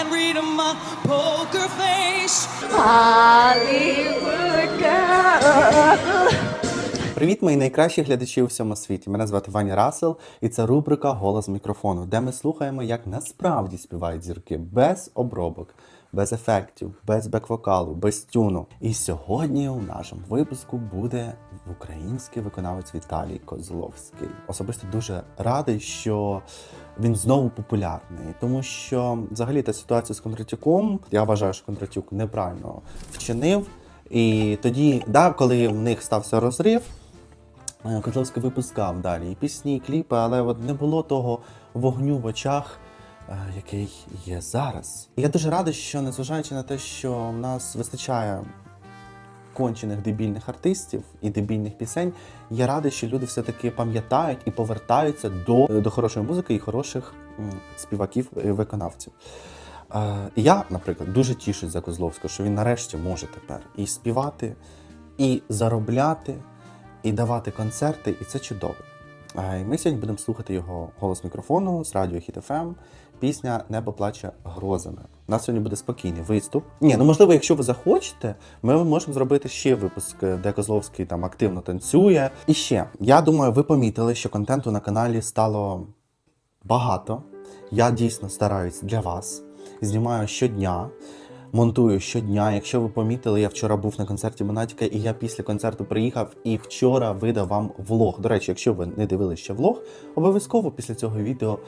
can't read my poker face. Hollywood girl. Привіт, мої найкращі глядачі у всьому світі. Мене звати Ваня Расел, і це рубрика Голос мікрофону, де ми слухаємо, як насправді співають зірки без обробок, без ефектів, без бек-вокалу, без тюну. І сьогодні у нашому випуску буде український виконавець Віталій Козловський. Особисто дуже радий, що він знову популярний, тому що взагалі та ситуація з Кондратюком, я вважаю, що Кондратюк неправильно вчинив. І тоді, да, коли в них стався розрив, Е, Котловський випускав далі і пісні, і кліпи, але от не було того вогню в очах, який є зараз. Я дуже радий, що незважаючи на те, що в нас вистачає кончених дебільних артистів і дебільних пісень, я радий, що люди все-таки пам'ятають і повертаються до, до хорошої музики і хороших співаків і виконавців. Е, і я, наприклад, дуже тішусь за Козловського, що він нарешті може тепер і співати, і заробляти, і давати концерти, і це чудово. Ми сьогодні будемо слухати його голос мікрофону з радіо Хіт ФМ. Пісня Небо плаче грозами. У нас сьогодні буде спокійний виступ. Ні, ну можливо, якщо ви захочете, ми можемо зробити ще випуск, де Козловський там активно танцює. І ще я думаю, ви помітили, що контенту на каналі стало багато. Я дійсно стараюсь для вас. Знімаю щодня, монтую щодня. Якщо ви помітили, я вчора був на концерті Монатіка, і я після концерту приїхав і вчора видав вам влог. До речі, якщо ви не дивилися ще влог, обов'язково після цього відео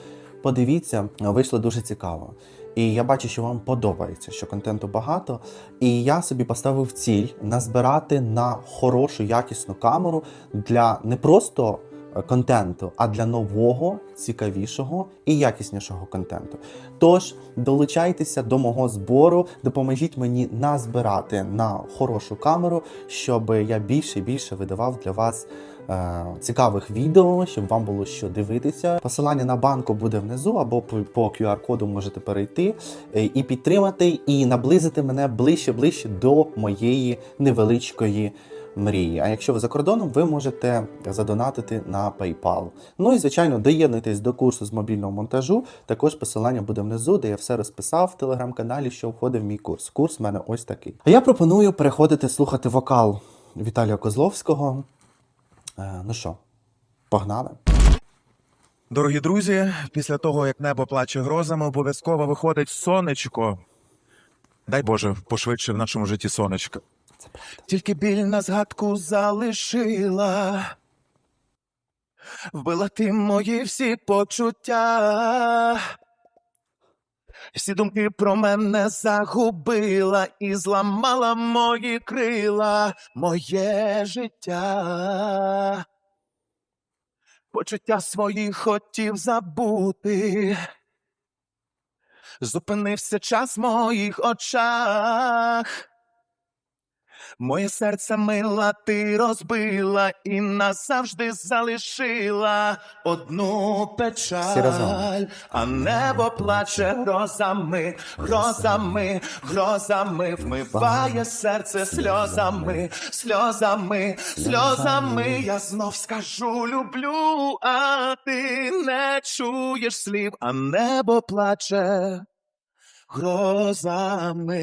подивіться, вийшло дуже цікаво. І я бачу, що вам подобається, що контенту багато. І я собі поставив ціль назбирати на хорошу якісну камеру для не просто контенту, а для нового, цікавішого і якіснішого контенту. Тож долучайтеся до мого збору, допоможіть мені назбирати на хорошу камеру, щоб я більше і більше видавав для вас. е, Цікавих відео, щоб вам було що дивитися. Посилання на банку буде внизу, або по QR-коду можете перейти е, і підтримати, і наблизити мене ближче ближче до моєї невеличкої мрії. А якщо ви за кордоном, ви можете задонатити на PayPal. Ну і звичайно, доєднуйтесь до курсу з мобільного монтажу. Також посилання буде внизу, де я все розписав в телеграм-каналі, що входить в мій курс. Курс в мене ось такий. А я пропоную переходити слухати вокал Віталія Козловського. Е, ну що, погнали? Дорогі друзі, після того, як небо плаче грозами, обов'язково виходить сонечко. Дай Боже, пошвидше в нашому житті сонечко. Тільки біль на згадку залишила. Вбила ти мої всі почуття. Всі думки про мене загубила і зламала мої крила, моє життя. Почуття свої хотів забути. Зупинився час в моїх очах. Моє серце мила ти розбила і назавжди залишила одну печаль, а небо плаче грозами, грозами, грозами, вмиває серце сльозами, сльозами, сльозами. Я знов скажу люблю, а ти не чуєш слів, а небо плаче грозами.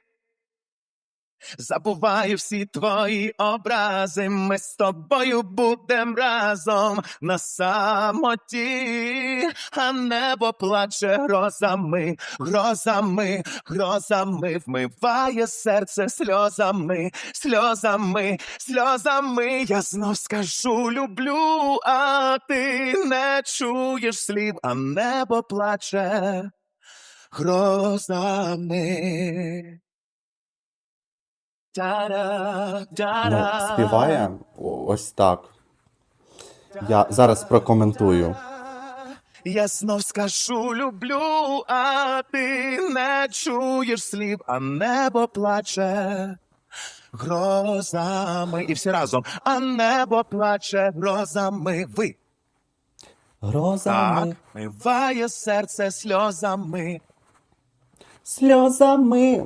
Забуваю всі твої образи, ми з тобою будем разом на самоті, а небо плаче грозами, грозами, грозами, вмиває серце сльозами, сльозами, сльозами. Я знов скажу люблю, а ти не чуєш слів, а небо плаче грозами. Ну, співає ось так. Я зараз прокоментую. Я знов скажу люблю, а ти не чуєш слів, а небо плаче грозами. І всі разом, а небо плаче грозами. Ви Грозами, так миває серце сльозами. сльозами.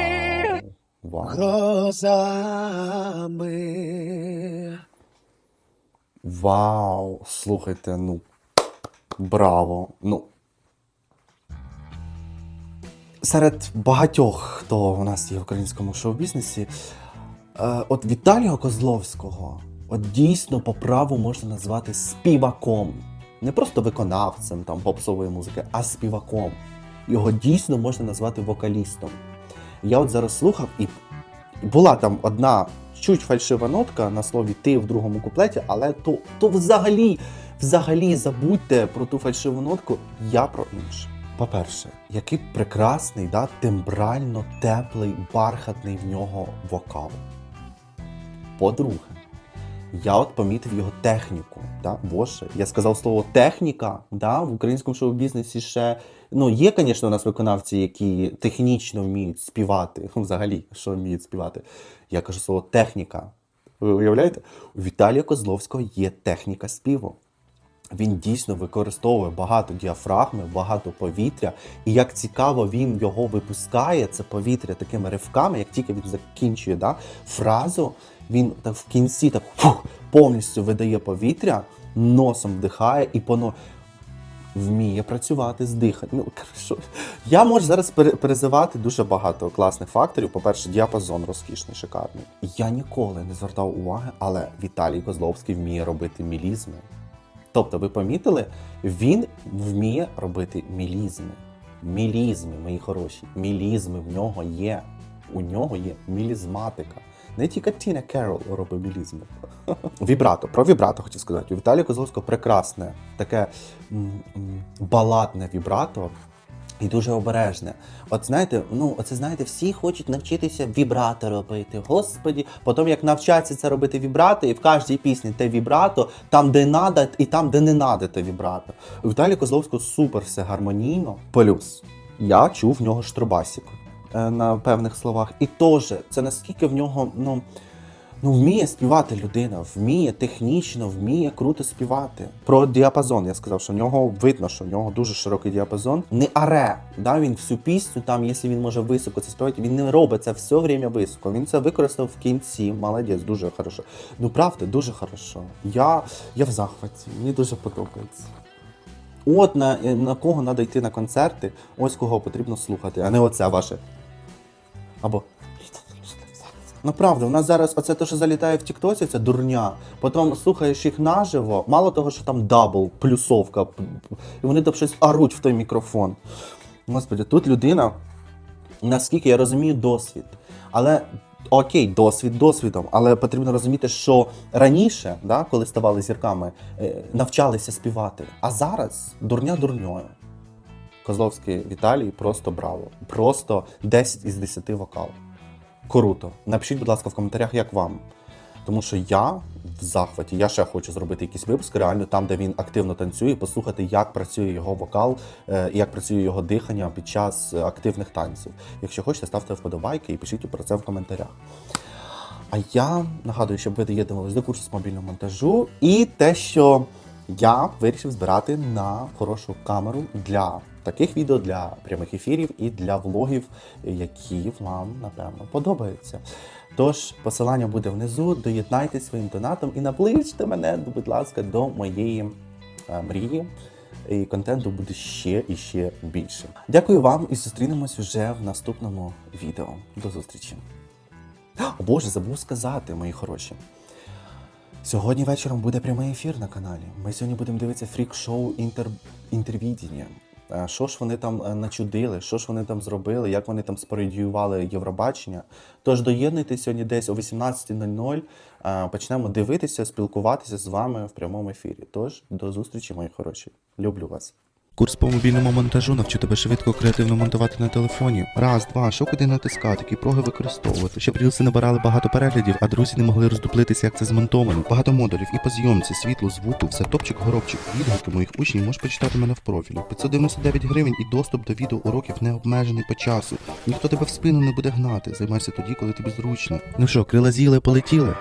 Вау. Грозами. Вау. Слухайте, ну. Браво. Ну. Серед багатьох, хто у нас є в українському шоу-бізнесі, е, от Віталія Козловського, от дійсно по праву можна назвати співаком. Не просто виконавцем там попсової музики, а співаком. Його дійсно можна назвати вокалістом. Я от зараз слухав, і була там одна чуть фальшива нотка на слові ти в другому куплеті, але то, то взагалі, взагалі забудьте про ту фальшиву нотку, я про інше. По-перше, який прекрасний, да, тембрально теплий, бархатний в нього вокал. По-друге, я от помітив його техніку. Да? Боже, я сказав слово техніка. Да? В українському шоу-бізнесі ще ну, є, звісно, у нас виконавці, які технічно вміють співати. Ну, взагалі, що вміють співати. Я кажу слово техніка. Ви уявляєте? У Віталія Козловського є техніка співу. Він дійсно використовує багато діафрагми, багато повітря. І як цікаво він його випускає, це повітря такими ривками, як тільки він закінчує да, фразу, він так в кінці так фух, повністю видає повітря, носом вдихає і поно вміє працювати з диханням. Ну. Я можу зараз перезивати дуже багато класних факторів. По-перше, діапазон розкішний, шикарний. Я ніколи не звертав уваги, але Віталій Козловський вміє робити мілізми. Тобто, ви помітили, він вміє робити мілізми. Мілізми, мої хороші. Мілізми в нього є. У нього є мілізматика. Не тільки Тіна Керол робить мілізми. Вібрато. Про вібрато хотів сказати. У Віталія Козловського прекрасне, таке баладне вібрато. І дуже обережне. От знаєте, ну оце знаєте, всі хочуть навчитися вібрато робити. Господі, потім як навчаться це робити вібрато, і в кожній пісні те вібрато, там, де надо, і там, де не надо, те вібрато. У Віталія Козловського супер все гармонійно. Плюс я чув в нього штробасік е, на певних словах. І теж це наскільки в нього, ну. Ну, вміє співати людина, вміє технічно, вміє круто співати. Про діапазон я сказав, що в нього видно, що в нього дуже широкий діапазон. Не аре. Да, він всю пісню, там, якщо він може високо це співати, він не робить це все время високо. Він це використав в кінці. Молодець, дуже хорошо. Ну правда, дуже хорошо. Я, я в захваті, мені дуже подобається. От на, на кого треба йти на концерти, ось кого потрібно слухати, а не оце ваше. Або. Ну правда, у нас зараз оце те, що залітає в Тіктоці, це дурня. Потім слухаєш їх наживо, мало того, що там дабл, плюсовка, і вони там щось оруть в той мікрофон. Господи, тут людина, наскільки я розумію, досвід. Але окей, досвід досвідом, але потрібно розуміти, що раніше, да, коли ставали зірками, е, навчалися співати. А зараз дурня дурньою. Козловський Віталій просто браво. Просто 10 із 10 вокал. Круто. Напишіть, будь ласка, в коментарях, як вам. Тому що я в захваті, я ще хочу зробити якийсь випуск, реально там, де він активно танцює, послухати, як працює його вокал, е, і як працює його дихання під час е, активних танців. Якщо хочете, ставте вподобайки і пишіть про це в коментарях. А я нагадую, щоб ви доєднувалися до курсу з мобільного монтажу і те, що я вирішив збирати на хорошу камеру для таких відео, для прямих ефірів і для влогів, які вам, напевно, подобаються. Тож, посилання буде внизу, доєднайтесь своїм донатом і наближте мене, будь ласка, до моєї е, мрії. І контенту буде ще і ще більше. Дякую вам і зустрінемось вже в наступному відео. До зустрічі. О Боже, забув сказати, мої хороші. Сьогодні вечором буде прямий ефір на каналі. Ми сьогодні будемо дивитися фрік-шоу інтер... інтервідіння. Е, Що ж вони там е, начудили, що ж вони там зробили, як вони там спорядіювали Євробачення. Тож доєднуйтесь сьогодні десь о 18.00. е, Почнемо дивитися, спілкуватися з вами в прямому ефірі. Тож до зустрічі, мої хороші. Люблю вас. Курс по мобільному монтажу навчу тебе швидко креативно монтувати на телефоні. Раз, два, що куди натискати, які проги використовувати. Щоб рілси набирали багато переглядів, а друзі не могли роздуплитися, як це змонтовано. Багато модулів і по зйомці, світлу, звуку, все топчик, горобчик. Відгуки моїх учнів можеш почитати мене в профілі. 599 гривень і доступ до відеоуроків не обмежений по часу. Ніхто тебе в спину не буде гнати. Займайся тоді, коли тобі зручно. Ну що, крила з'їли, полетіли?